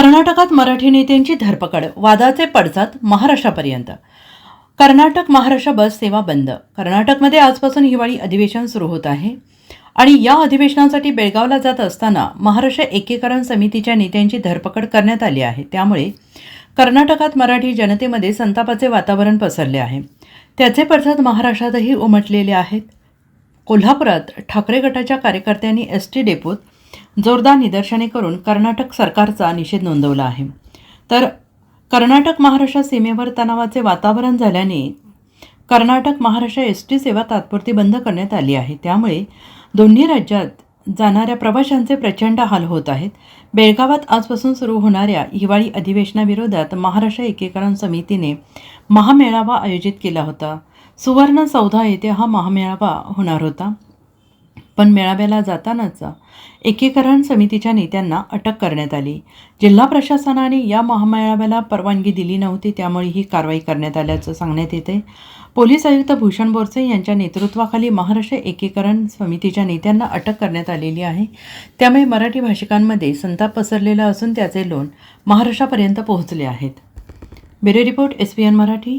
कर्नाटकात मराठी नेत्यांची धरपकड वादाचे पडसाद महाराष्ट्रापर्यंत. कर्नाटक महाराष्ट्र बस सेवा बंद. कर्नाटकमध्ये आजपासून हिवाळी अधिवेशन सुरू होत आहे. आणि या अधिवेशनासाठी बेळगावला जात असताना महाराष्ट्र एकीकरण समितीच्या नेत्यांची धरपकड करण्यात आली आहे. त्यामुळे कर्नाटकात मराठी जनतेमध्ये संतापाचे वातावरण पसरले आहे. त्याचे पडसाद महाराष्ट्रातही उमटलेले आहेत. कोल्हापुरात ठाकरे गटाच्या कार्यकर्त्यांनी एस टी डेपोत जोरदार निदर्शने करून कर्नाटक सरकारचा निषेध नोंदवला आहे. तर कर्नाटक महाराष्ट्र सीमेवर तणावाचे वातावरण झाल्याने कर्नाटक महाराष्ट्र एस टी सेवा तात्पुरती बंद करण्यात आली आहे. त्यामुळे दोन्ही राज्यात जाणाऱ्या प्रवाशांचे प्रचंड हाल होत आहेत. बेळगावात आजपासून सुरू होणाऱ्या हिवाळी अधिवेशनाविरोधात महाराष्ट्र एकीकरण समितीने महामेळावा आयोजित केला होता. सुवर्ण सौधा येथे हा महामेळावा होणार होता. पण मेळाव्याला जातानाच एकीकरण समितीच्या नेत्यांना अटक करण्यात आली. जिल्हा प्रशासनाने या महामेळाव्याला परवानगी दिली नव्हती त्यामुळे ही कारवाई करण्यात आल्याचं सांगण्यात येते. पोलीस आयुक्त भूषण बोरसे यांच्या नेतृत्वाखाली महाराष्ट्र एकीकरण समितीच्या नेत्यांना अटक करण्यात आलेली आहे. त्यामुळे मराठी भाषिकांमध्ये संताप पसरलेला असून त्याचे लोन महाराष्ट्रापर्यंत पोहोचले आहेत. Bureau report S P N Marathi.